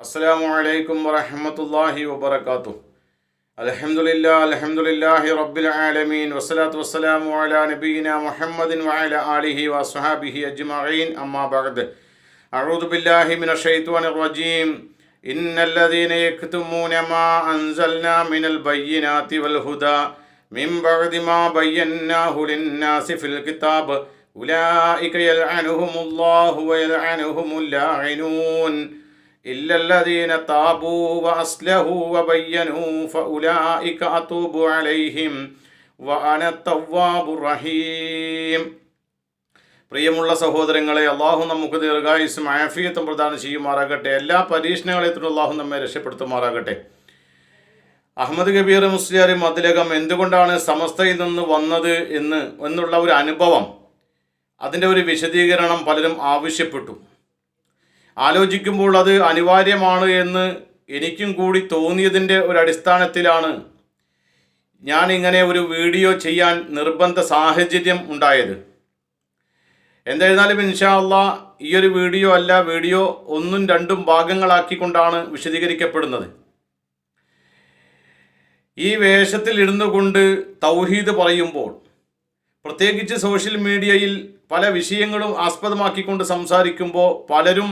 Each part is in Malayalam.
അസ്സാം വലൈക്കും വറഹമത്തല്ലാഹി വബർക്കാത്തു അലഹമുല്ല അലഹമുല്ലാഹി റബ്ബിൽ ആലമീൻ. വസ്സലാത്തു വസ്സലാമു അല നബീന മുഹമ്മദിൻ വഅല ആലിഹി വസ്ഹാബിഹി അജ്മഈൻ. അമ്മാ ബഅദ്. അഊദു ബില്ലാഹി മിനശ് റജീം. ഇന്നല്ലദീന ലദീന യക്തുമൂന മാ അൻസൽനാ മിനൽ ബയ്യിനാതി വൽ ഹുദാ. മിൻ ബഅദി മാ ബയ്യന്നാഹു ലിന്നാസി ഫിൽ കിതാബ്. ഉലൈക യൽഅനുഹുമുല്ലാഹു വയൽഅനുഹുമുൽ ലാഇനൂൻ إلا الذين تابوا وأصلحوا وبينوا فأولئك أتوب عليهم وأنا التواب الرحيم പ്രിയമുള്ള സഹോദരങ്ങളെ അള്ളാഹു നമുക്ക് ദീർഘായുസും ആഫിയത്തും പ്രദാനം ചെയ്യുമാറാകട്ടെ എല്ലാ പരീക്ഷണങ്ങളെത്തും അള്ളാഹു നമ്മെ രക്ഷപ്പെടുത്തുമാറാകട്ടെ അഹമ്മദ് കബീർ മുസ്ലിയാർ മതിലകം എന്തുകൊണ്ടാണ് സമസ്തയിൽ നിന്ന് വന്നത് എന്ന് എന്നുള്ള ഒരു അനുഭവം അതിൻ്റെ ഒരു വിശദീകരണം പലരും ആവശ്യപ്പെട്ടു ആലോചിക്കുമ്പോൾ അത് അനിവാര്യമാണ് എന്ന് എനിക്കും കൂടി തോന്നിയതിന്റെ ഒരു അടിസ്ഥാനത്തിലാണ് ഞാൻ ഇങ്ങനെ ഒരു വീഡിയോ ചെയ്യാൻ നിർബന്ധ സാഹചര്യം ഉണ്ടായത്. എന്തായിരുന്നാലും ഇൻഷാ ഈ ഒരു വീഡിയോ അല്ല വീഡിയോ ഒന്നും രണ്ടും ഭാഗങ്ങളാക്കിക്കൊണ്ടാണ് വിശദീകരിക്കപ്പെടുന്നത്. ഈ വേഷത്തിൽ ഇരുന്നു കൊണ്ട് തൗഹീദ് പറയുമ്പോൾ പ്രത്യേകിച്ച് സോഷ്യൽ മീഡിയയിൽ പല വിഷയങ്ങളും ആസ്പദമാക്കിക്കൊണ്ട് സംസാരിക്കുമ്പോൾ പലരും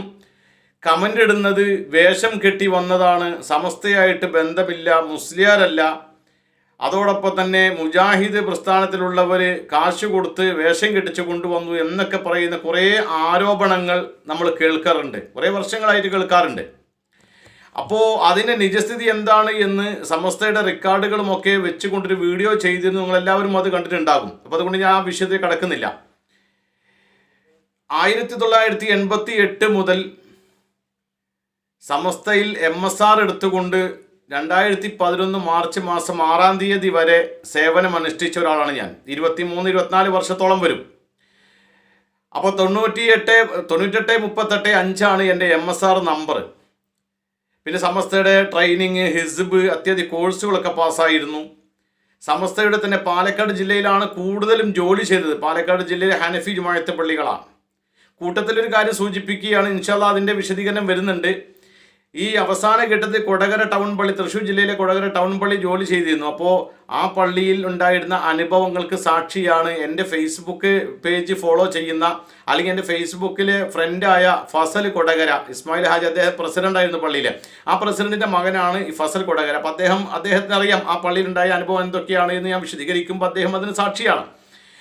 കമന്റ് ഇടുന്നത് വേഷം കെട്ടി വന്നതാണ്. സമസ്തയായിട്ട് ബന്ധമില്ല മുസ്ലിയാരല്ല. അതോടൊപ്പം തന്നെ മുജാഹിദ് പ്രസ്ഥാനത്തിലുള്ളവർ കാശ് കൊടുത്ത് വേഷം കെട്ടിച്ചു കൊണ്ടുവന്നു എന്നൊക്കെ പറയുന്ന കുറേ ആരോപണങ്ങൾ നമ്മൾ കേൾക്കാറുണ്ട്. കുറേ വർഷങ്ങളായിട്ട് കേൾക്കാറുണ്ട്. അപ്പോൾ അതിന്റെ നിജസ്ഥിതി എന്താണ് എന്ന് സമസ്തയുടെ റെക്കോർഡുകളുമൊക്കെ വെച്ചുകൊണ്ടൊരു വീഡിയോ ചെയ്തിരുന്നു. നിങ്ങളെല്ലാവരും അത് കണ്ടിട്ടുണ്ടാകും. അപ്പോൾ അതുകൊണ്ട് ഞാൻ ആ വിഷയത്തിൽ കടക്കുന്നില്ല. ആയിരത്തി തൊള്ളായിരത്തി എൺപത്തി എട്ട് മുതൽ സമസ്തയിൽ എം എസ് ആർ എടുത്തുകൊണ്ട് രണ്ടായിരത്തി പതിനൊന്ന് മാർച്ച് മാസം ആറാം തീയതി വരെ സേവനം അനുഷ്ഠിച്ച ഒരാളാണ് ഞാൻ. ഇരുപത്തി മൂന്ന് ഇരുപത്തിനാല് വർഷത്തോളം വരും. അപ്പോൾ തൊണ്ണൂറ്റിയെട്ട് തൊണ്ണൂറ്റെട്ട് മുപ്പത്തെട്ട് അഞ്ചാണ് എന്റെ എം എസ് ആർ നമ്പർ പിന്നെ സമസ്തയുടെ ട്രെയിനിങ് ഹിസ്ബ് അത്യാധി കോഴ്സുകളൊക്കെ പാസ്സായിരുന്നു. സമസ്തയുടെ തന്നെ പാലക്കാട് ജില്ലയിലാണ് കൂടുതലും ജോലി ചെയ്തത്. പാലക്കാട് ജില്ലയിലെ ഹനഫി ജുമായത്തെ പള്ളികളാണ്. കൂട്ടത്തിലൊരു കാര്യം സൂചിപ്പിക്കുകയാണ് ഇൻഷാല്ല അതിന്റെ വിശദീകരണം വരുന്നുണ്ട്. ഈ അവസാന ഘട്ടത്തിൽ കൊടകര ടൗൺ പള്ളി തൃശ്ശൂർ ജില്ലയിലെ കൊടകര ടൗൺ പള്ളി ജോലി ചെയ്തിരുന്നു. അപ്പോൾ ആ പള്ളിയിൽ ഉണ്ടായിരുന്ന അനുഭവങ്ങൾക്ക് സാക്ഷിയാണ് എന്റെ ഫേസ്ബുക്ക് പേജ് ഫോളോ ചെയ്യുന്ന അല്ലെങ്കിൽ എന്റെ ഫേസ്ബുക്കിലെ ഫ്രണ്ടായ ഫസൽ കൊടകര ഇസ്മായിൽ ഹാജി അദ്ദേഹം പ്രസിഡന്റ് ആയിരുന്നു പള്ളിയിൽ ആ പ്രസിഡന്റിന്റെ മകനാണ് ഈ ഫസൽ കൊടകര. അപ്പോൾ അദ്ദേഹം അദ്ദേഹത്തിന് അറിയാം ആ പള്ളിയിലുണ്ടായ അനുഭവം എന്തൊക്കെയാണ് എന്ന് ഞാൻ വിശദീകരിക്കുമ്പോൾ അദ്ദേഹം അതിന് സാക്ഷിയാണ്.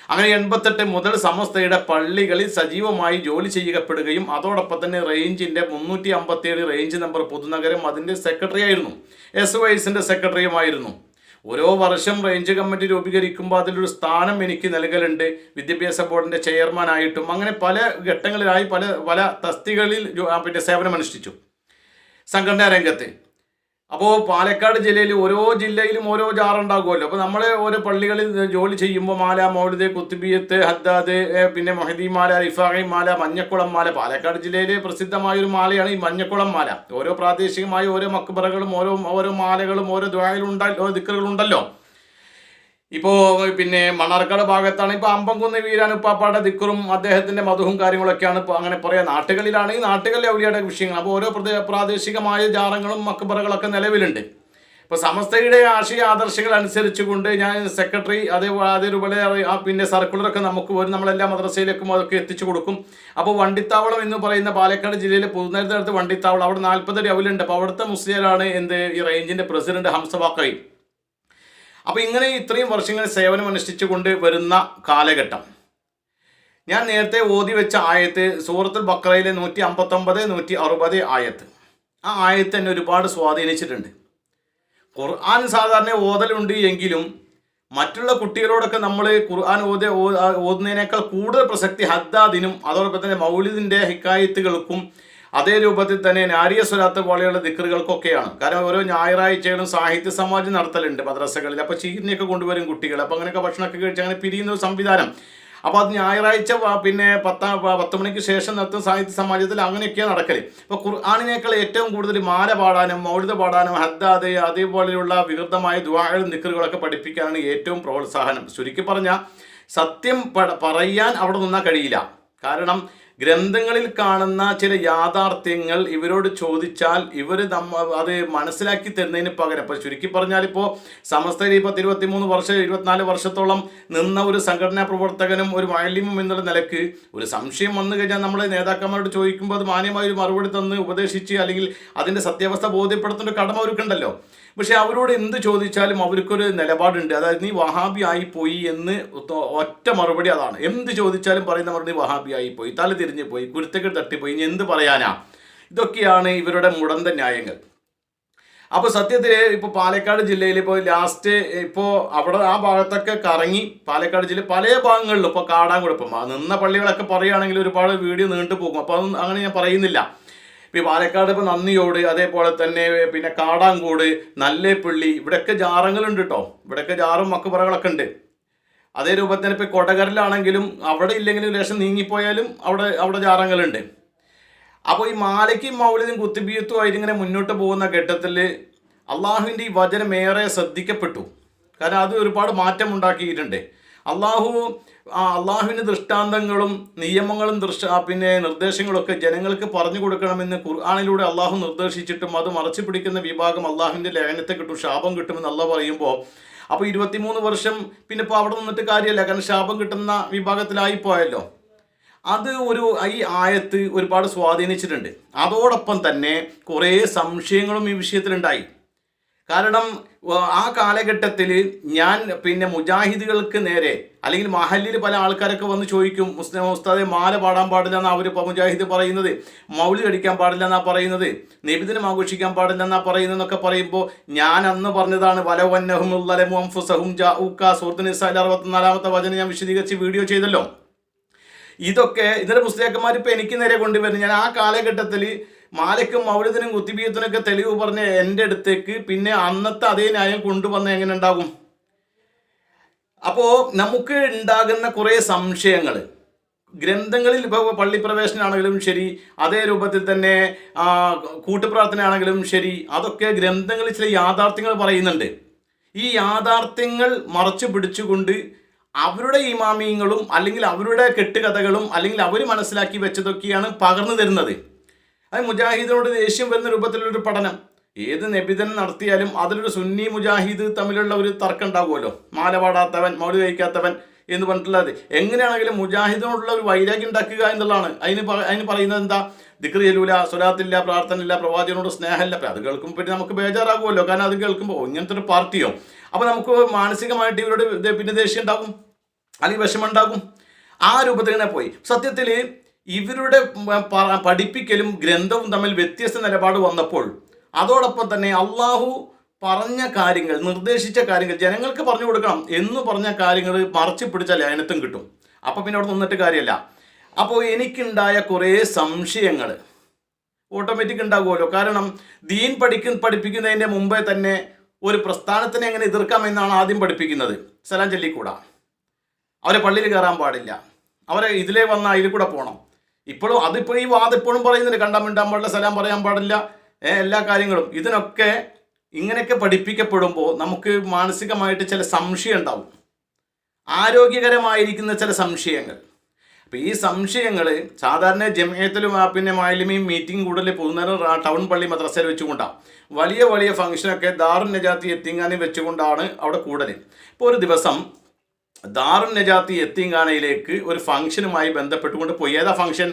അങ്ങനെ എൺപത്തെട്ട് മുതൽ സമസ്തയുടെ പള്ളികളിൽ സജീവമായി ജോലി ചെയ്യപ്പെടുകയും അതോടൊപ്പം തന്നെ റേഞ്ചിന്റെ മുന്നൂറ്റി അമ്പത്തിയേഴ് റേഞ്ച് നമ്പർ പൊതുനഗരം അതിന്റെ സെക്രട്ടറി ആയിരുന്നു. എസ് വൈസിന്റെ സെക്രട്ടറിയുമായിരുന്നു ഓരോ വർഷം റേഞ്ച് കമ്മിറ്റി രൂപീകരിക്കുമ്പോൾ അതിലൊരു സ്ഥാനം എനിക്ക് നൽകലുണ്ട്. വിദ്യാഭ്യാസ ബോർഡിന്റെ ചെയർമാനായിട്ടും അങ്ങനെ പല ഘട്ടങ്ങളിലായി പല പല തസ്തികളിൽ പിന്നെ സേവനമനുഷ്ഠിച്ചു. സംഘടനാ രംഗത്ത്. അപ്പോൾ പാലക്കാട് ജില്ലയിൽ ഓരോ ജില്ലയിലും ഓരോ ജാറുണ്ടാകുമല്ലോ. അപ്പോൾ നമ്മൾ ഓരോ പള്ളികളിൽ ജോലി ചെയ്യുമ്പോൾ മാല മൗലിദ് കുത്തുബിയത്ത് ഹദ്ദാദ് പിന്നെ മൊഹദി മാല ഇഫാഹി മാല മഞ്ഞക്കുളം മാല. പാലക്കാട് ജില്ലയിലെ പ്രസിദ്ധമായ ഒരു മാലയാണ് ഈ മഞ്ഞക്കുളം മാല. ഓരോ പ്രാദേശികമായ ഓരോ മക്ബറകളും ഓരോ ഓരോ മാലകളും ഓരോ ദ്വായലും ഉണ്ടല്ലോ ദിക്കറുകളുണ്ടല്ലോ. ഇപ്പോൾ പിന്നെ മണ്ണാർക്കാട് ഭാഗത്താണ് ഇപ്പോൾ അമ്പംകുന്ന് വീരാനുപ്പാപ്പാടെ ദിക്കറും അദ്ദേഹത്തിന്റെ മധുവും കാര്യങ്ങളൊക്കെയാണ് ഇപ്പോൾ അങ്ങനെ പറയാ. നാട്ടുകളിലാണ് ഈ നാട്ടുകളിലെ ഔലിയുടെ വിഷയങ്ങൾ. അപ്പോൾ ഓരോ പ്രദേ പ്രാദേശികമായ ജാറങ്ങളും മക്ബറകളൊക്കെ നിലവിലുണ്ട്. ഇപ്പോൾ സമസ്തയുടെ ആശയ ആദർശങ്ങൾ അനുസരിച്ചുകൊണ്ട് ഞാൻ സെക്രട്ടറി അതേ അതേപോലെ പിന്നെ സർക്കുലറൊക്കെ നമുക്ക് വരും നമ്മളെല്ലാ മദ്രസയിലേക്കും അതൊക്കെ എത്തിച്ചു കൊടുക്കും. അപ്പോൾ വണ്ടിത്താവളം എന്ന് പറയുന്ന പാലക്കാട് ജില്ലയിലെ പുതുനേരത്തിനടുത്ത് വണ്ടിത്താവളം. അവിടെ നാൽപ്പതടി അവലുണ്ട്. അപ്പോൾ അവിടുത്തെ മുസ്ലിയാരാണ് എന്ത്? ഈ റേഞ്ചിന്റെ പ്രസിഡന്റ് ഹംസവാക്കൈ അപ്പോൾ ഇങ്ങനെ ഇത്രയും വർഷങ്ങൾ സേവനം അനുഷ്ഠിച്ചുകൊണ്ട് വരുന്ന കാലഘട്ടം. ഞാൻ നേരത്തെ ഓതി വെച്ച ആയത്ത് സൂറത്തുൽ ബക്രയിലെ നൂറ്റി അമ്പത്തൊമ്പത് നൂറ്റി അറുപത് ആയത്ത്. ആ ആയത്ത് എന്നെ ഒരുപാട് സ്വാധീനിച്ചിട്ടുണ്ട്. ഖുർആൻ സാധാരണ ഓതലുണ്ട് എങ്കിലും മറ്റുള്ള കുട്ടികളോടൊക്കെ നമ്മൾ ഖുർആൻ ഓതി ഓതുന്നതിനേക്കാൾ കൂടുതൽ പ്രസക്തി ഹദ്ദാദിനും അതോടൊപ്പം തന്നെ മൗലിദിന്റെ ഹിക്കായത്തുകൾക്കും അതേ രൂപത്തിൽ തന്നെ നാരിയ സ്വലാത്ത് പോലെയുള്ള ദിക്കറുകൾക്കൊക്കെയാണ്. കാരണം ഓരോ ഞായറാഴ്ചകളും സാഹിത്യ സമാജം നടത്തലുണ്ട് മദ്രസകളിൽ. അപ്പോൾ ചീരിനെയൊക്കെ കൊണ്ടുവരും കുട്ടികൾ അപ്പോൾ അങ്ങനെയൊക്കെ ഭക്ഷണമൊക്കെ കഴിച്ച് അങ്ങനെ പിരിയുന്ന ഒരു സംവിധാനം. അപ്പോൾ അത് ഞായറാഴ്ച പിന്നെ പത്താം പത്ത് മണിക്ക് ശേഷം നടത്തുന്ന സാഹിത്യ സമാജത്തിൽ അങ്ങനെയൊക്കെയാണ് നടക്കൽ ഇപ്പോൾ ഖുർആാനിനേക്കാൾ ഏറ്റവും കൂടുതൽ മാല പാടാനും മൗലിത പാടാനും ഹദ്ദാദ് അതേപോലെയുള്ള വികൃതമായ ദുവാകളും നിക്കറുകളൊക്കെ പഠിപ്പിക്കാനാണ് ഏറ്റവും പ്രോത്സാഹനം. ചുരുക്കി പറഞ്ഞാൽ സത്യം പറയാൻ അവിടെ നിന്നാൽ കഴിയില്ല. കാരണം ഗ്രന്ഥങ്ങളിൽ കാണുന്ന ചില യാഥാർത്ഥ്യങ്ങൾ ഇവരോട് ചോദിച്ചാൽ ഇവർ അത് മനസ്സിലാക്കി തരുന്നതിന് പകരം. ഇപ്പോൾ ചുരുക്കി പറഞ്ഞാൽ ഇപ്പോൾ സമസ്തയിൽ ഇപ്പോൾ ഇരുപത്തിമൂന്ന് വർഷം ഇരുപത്തിനാല് വർഷത്തോളം നിന്ന ഒരു സംഘടനാ പ്രവർത്തകനും ഒരു മാലിന്യം എന്നുള്ള നിലയ്ക്ക് ഒരു സംശയം വന്നു കഴിഞ്ഞാൽ നമ്മൾ നേതാക്കന്മാരോട് ചോദിക്കുമ്പോൾ അത് മാന്യമായ ഒരു മറുപടി തന്ന് ഉപദേശിച്ച് അല്ലെങ്കിൽ അതിന്റെ സത്യാവസ്ഥ ബോധ്യപ്പെടുത്തുന്ന കടമ അവർക്കുണ്ടല്ലോ. പക്ഷെ അവരോട് എന്ത് ചോദിച്ചാലും അവർക്കൊരു നിലപാടുണ്ട്. അതായത് നീ വഹാബി ആയി പോയി എന്ന് ഒറ്റ മറുപടി അതാണ്. എന്ത് ചോദിച്ചാലും പറയുന്ന മറുപടി വഹാബി ആയി പോയി. തിരിഞ്ഞു പോയി കുരുത്തക്കെട്ട് തട്ടിപ്പോയി ഇനി എന്ത് പറയാനാ? ഇതൊക്കെയാണ് ഇവരുടെ മുടന്ത ന്യായങ്ങൾ. അപ്പോൾ സത്യത്തിൽ ഇപ്പോൾ പാലക്കാട് ജില്ലയിൽ ഇപ്പോൾ ലാസ്റ്റ് ഇപ്പോൾ അവിടെ ആ ഭാഗത്തൊക്കെ കറങ്ങി പാലക്കാട് ജില്ല പല ഭാഗങ്ങളിലും ഇപ്പോൾ കാടാങ്കുഴപ്പം. നിന്ന പള്ളികളൊക്കെ പറയുകയാണെങ്കിൽ ഒരുപാട് വീഡിയോ നീണ്ടു പോകും. അപ്പോൾ അതൊന്നും അങ്ങനെ ഞാൻ പറയുന്നില്ല. ഇപ്പോൾ പാലക്കാട് ഇപ്പോൾ നന്ദിയോട് അതേപോലെ തന്നെ പിന്നെ കാടാങ്കോട് നല്ലേപ്പള്ളി ഇവിടെയൊക്കെ ജാറങ്ങളുണ്ട് കേട്ടോ ഇവിടെയൊക്കെ ജാറും മക്കുപറകളൊക്കെ ഉണ്ട്. അതേ രൂപത്തിൽ ഇപ്പോൾ കൊടകരിലാണെങ്കിലും അവിടെ ഇല്ലെങ്കിലും ലേശം നീങ്ങിപ്പോയാലും അവിടെ അവിടെ ജാറങ്ങളുണ്ട്. അപ്പോൾ ഈ മാലയ്ക്കും മൗലിതും കുത്തിബിയത്തുമായിട്ട് ഇങ്ങനെ മുന്നോട്ട് പോകുന്ന ഘട്ടത്തിൽ അള്ളാഹുവിന്റെ ഈ വചനം ഏറെ ശ്രദ്ധിക്കപ്പെട്ടു. കാരണം അത് ഒരുപാട് മാറ്റം ഉണ്ടാക്കിയിട്ടുണ്ട്. അള്ളാഹു അള്ളാഹുവിന്റെ ദൃഷ്ടാന്തങ്ങളും നിയമങ്ങളും ദൃഷ്ട പിന്നെ നിർദ്ദേശങ്ങളൊക്കെ ജനങ്ങൾക്ക് പറഞ്ഞു കൊടുക്കണമെന്ന് ഖുർആാനിലൂടെ അള്ളാഹു നിർദ്ദേശിച്ചിട്ടും അത് മറച്ചു പിടിക്കുന്ന വിഭാഗം അള്ളാഹുവിന്റെ ലയനത്തെ കിട്ടും ശാപം കിട്ടുമെന്ന് അള്ളാഹ് പറയുമ്പോൾ അപ്പോൾ ഇരുപത്തിമൂന്ന് വർഷം പിന്നെ ഇപ്പോൾ അവിടെ നിന്നിട്ട് കാര്യമല്ല കാരണം ശാപം കിട്ടുന്ന വിഭാഗത്തിലായി പോയല്ലോ അത് ഒരു ഈ ആയത്ത് ഒരുപാട് സ്വാധീനിച്ചിട്ടുണ്ട്. അതോടൊപ്പം തന്നെ കുറേ സംശയങ്ങളും ഈ വിഷയത്തിലുണ്ടായി. കാരണം ആ കാലഘട്ടത്തിൽ ഞാൻ പിന്നെ മുജാഹിദുകൾക്ക് നേരെ അല്ലെങ്കിൽ മഹല്ലിൽ പല ആൾക്കാരൊക്കെ വന്ന് ചോദിക്കും മുസ്ലിം ഉസ്താദെ മാല പാടാൻ പാടില്ല എന്നാണ് അവർ മുജാഹിദ് പറയുന്നത്? മൗലി കടിക്കാൻ പാടില്ല എന്നാ പറയുന്നത്? നിബിദിനം ആഘോഷിക്കാൻ പാടില്ല എന്നാ പറയുന്നതെന്നൊക്കെ പറയുമ്പോൾ ഞാൻ അന്ന് പറഞ്ഞതാണ് വലവന്നഹും ജാഊക്ക. അറുപത്തിനാലാമത്തെ വചനം ഞാൻ വിശദീകരിച്ച് വീഡിയോ ചെയ്തല്ലോ. ഇതൊക്കെ ഇതിന്റെ പുസ്തകന്മാർ ഇപ്പം എനിക്ക് നേരെ കൊണ്ടുവരുന്നു ഞാൻ ആ കാലഘട്ടത്തിൽ മാലയ്ക്കും മൗലത്തിനും കുത്തിബീയത്തിനൊക്കെ തെളിവ് പറഞ്ഞ എന്റെ അടുത്തേക്ക് പിന്നെ അന്നത്തെ അതേ ന്യായം കൊണ്ടുവന്ന എങ്ങനെ ഉണ്ടാകും? അപ്പോൾ നമുക്ക് ഉണ്ടാകുന്ന കുറേ സംശയങ്ങൾ. ഗ്രന്ഥങ്ങളിൽ ഇപ്പോൾ പള്ളി പ്രവേശനമാണെങ്കിലും ശരി അതേ രൂപത്തിൽ തന്നെ കൂട്ടുപ്രാർത്ഥന കൂട്ടുപ്രാർത്ഥനയാണെങ്കിലും ശരി അതൊക്കെ ഗ്രന്ഥങ്ങളിൽ ചില യാഥാർത്ഥ്യങ്ങൾ പറയുന്നുണ്ട്. ഈ യാഥാർത്ഥ്യങ്ങൾ മറച്ചു പിടിച്ചുകൊണ്ട് അവരുടെ ഇമാമിയങ്ങളും അല്ലെങ്കിൽ അവരുടെ കെട്ടുകഥകളും അല്ലെങ്കിൽ അവർ മനസ്സിലാക്കി വെച്ചതൊക്കെയാണ് പകർന്നു തരുന്നത്. അത് മുജാഹിദിനോട് ദേഷ്യം വരുന്ന രൂപത്തിലൊരു പഠനം. ഏത് നബിതൻ നടത്തിയാലും അതിലൊരു സുന്നി മുജാഹിദ് തമ്മിലുള്ള ഒരു തർക്കം ഉണ്ടാകുമല്ലോ മാല പാടാത്തവൻ മൗലി കഴിക്കാത്തവൻ എന്ന് പറഞ്ഞിട്ടുള്ളത്. എങ്ങനെയാണെങ്കിലും മുജാഹിദിനോടുള്ള ഒരു വൈരാഗ്യം ഉണ്ടാക്കുക എന്നുള്ളതാണ്. അതിന് അതിന് പറയുന്നത് എന്താ? ദിക്ർ ചെല്ലൂല പ്രാർത്ഥന ഇല്ല പ്രവാചകനോട് സ്നേഹമില്ല. അപ്പം അത് കേൾക്കുമ്പോൾ പിന്നെ നമുക്ക് ബേജാറാകുമല്ലോ. കാരണം അത് കേൾക്കുമ്പോൾ ഇങ്ങനത്തെ ഒരു പാർട്ടിയോ? അപ്പോൾ നമുക്ക് മാനസികമായിട്ട് ഇവരോട് പിന്നെ ദേഷ്യം ഉണ്ടാകും? അല്ലെങ്കിൽ വിഷമം ഉണ്ടാകും? ആ രൂപത്തിൽ തന്നെ പോയി. സത്യത്തിൽ ഇവരുടെ പഠിപ്പിക്കലും ഗ്രന്ഥവും തമ്മിൽ വ്യത്യസ്ത നിലപാട് വന്നപ്പോൾ അതോടൊപ്പം തന്നെ അള്ളാഹു പറഞ്ഞ കാര്യങ്ങൾ നിർദ്ദേശിച്ച കാര്യങ്ങൾ ജനങ്ങൾക്ക് പറഞ്ഞു കൊടുക്കണം എന്ന് പറഞ്ഞ കാര്യങ്ങൾ മറച്ചു പിടിച്ചാൽ ലയനത്തും കിട്ടും. അപ്പം പിന്നെ അവിടെ നിന്നിട്ട് കാര്യമല്ല. അപ്പോൾ എനിക്കുണ്ടായ കുറേ സംശയങ്ങൾ ഓട്ടോമാറ്റിക് ഉണ്ടാകുമല്ലോ. കാരണം ദീൻ പഠിക്കും പഠിപ്പിക്കുന്നതിന്റെ മുമ്പേ തന്നെ ഒരു പ്രസ്ഥാനത്തിനെ എങ്ങനെ എതിർക്കാം എന്നാണ് ആദ്യം പഠിപ്പിക്കുന്നത്. സലാം അവരെ പള്ളിയിൽ കയറാൻ പാടില്ല. അവരെ ഇതിലേ വന്ന അതിൽ കൂടെ പോകണം ഇപ്പോഴും അതിപ്പോൾ ഈ വാദം ഇപ്പോഴും പറയുന്നുണ്ട്. കണ്ടാൻ മിണ്ടാൻ പാടില്ല സലാം പറയാൻ പാടില്ല. എല്ലാ കാര്യങ്ങളും. ഇതിനൊക്കെ ഇങ്ങനെയൊക്കെ പഠിപ്പിക്കപ്പെടുമ്പോൾ നമുക്ക് മാനസികമായിട്ട് ചില സംശയം ഉണ്ടാവും. ആരോഗ്യകരമായിരിക്കുന്ന ചില സംശയങ്ങൾ. അപ്പോൾ ഈ സംശയങ്ങൾ സാധാരണ ജമയത്തിലും പിന്നെ മാലിമയും മീറ്റിംഗ് കൂടുതൽ പൊതുനേരം ടൗൺ പള്ളി മദ്രസയിൽ വെച്ചുകൊണ്ടാണ് വലിയ വലിയ ഫംഗ്ഷനൊക്കെ ദാറുൻ നജാത്തി എത്തിങ്ങാനും വെച്ചുകൊണ്ടാണ് അവിടെ കൂടുതൽ ഇപ്പോൾ ഒരു ദിവസം ദാറുൻ നജാത്തി എത്തിങ്കാനയിലേക്ക് ഒരു ഫംഗ്ഷനുമായി ബന്ധപ്പെട്ടുകൊണ്ട് പോയി. ഏതാ ഫംഗ്ഷൻ?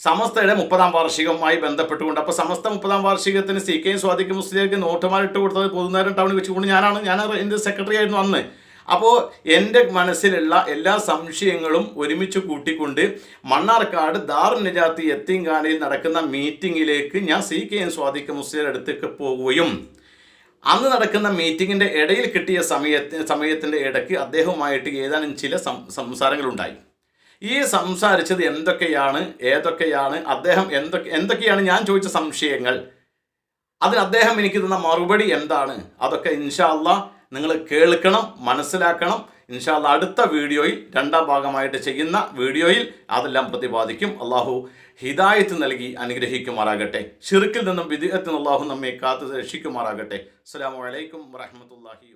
സമസ്തയുടെ മുപ്പതാം വാർഷികവുമായി ബന്ധപ്പെട്ടുകൊണ്ട്. അപ്പോൾ സമസ്ത മുപ്പതാം വാർഷികത്തിന് സി കെ സ്വാദിക്ക് മുസ്ലിംക്ക് നോട്ടുമാരിട്ട് കൊടുത്തത് പൊതുനേരം ടൗണിൽ വെച്ചുകൊണ്ട് ഞാനാണ്. ഞാൻ എന്റെ സെക്രട്ടറി ആയിരുന്നു അന്ന്. അപ്പോൾ എന്റെ മനസ്സിലുള്ള എല്ലാ സംശയങ്ങളും ഒരുമിച്ച് കൂട്ടിക്കൊണ്ട് മണ്ണാർക്കാട് ദാറു നജാത്തി എത്തിങ്കാനയിൽ നടക്കുന്ന മീറ്റിങ്ങിലേക്ക് ഞാൻ സി കെ എൻ സ്വാദിക്ക് മുസ്ലിം അടുത്തേക്ക് പോവുകയും അന്ന് നടക്കുന്ന മീറ്റിങ്ങിന്റെ ഇടയിൽ കിട്ടിയ സമയത്ത് സമയത്തിന്റെ ഇടയ്ക്ക് അദ്ദേഹവുമായിട്ട് ഏതാനും ചില സംസാരങ്ങളുണ്ടായി. ഈ സംസാരിച്ചത് എന്തൊക്കെയാണ് ഏതൊക്കെയാണ് അദ്ദേഹം എന്തൊക്കെ എന്തൊക്കെയാണ് ഞാൻ ചോദിച്ച സംശയങ്ങൾ അതിന് അദ്ദേഹം എനിക്ക് തന്ന മറുപടി എന്താണ് അതൊക്കെ ഇൻഷാല്ല നിങ്ങൾ കേൾക്കണം മനസ്സിലാക്കണം. ഇൻഷാല്ല അടുത്ത വീഡിയോയിൽ രണ്ടാം ഭാഗമായിട്ട് ചെയ്യുന്ന വീഡിയോയിൽ അതെല്ലാം പ്രതിപാദിക്കും. അള്ളാഹു ഹിദായത്ത് നൽകി അനുഗ്രഹിക്കുമാറാകട്ടെ. ഷിർക്കിൽ നിന്നും വിദേഹത്തിനുള്ളാഹു നമ്മെ കാത്തു രക്ഷിക്കുമാറാകട്ടെ അസ്സാം വലൈക്കും വറഹമത്തല്ലാഹി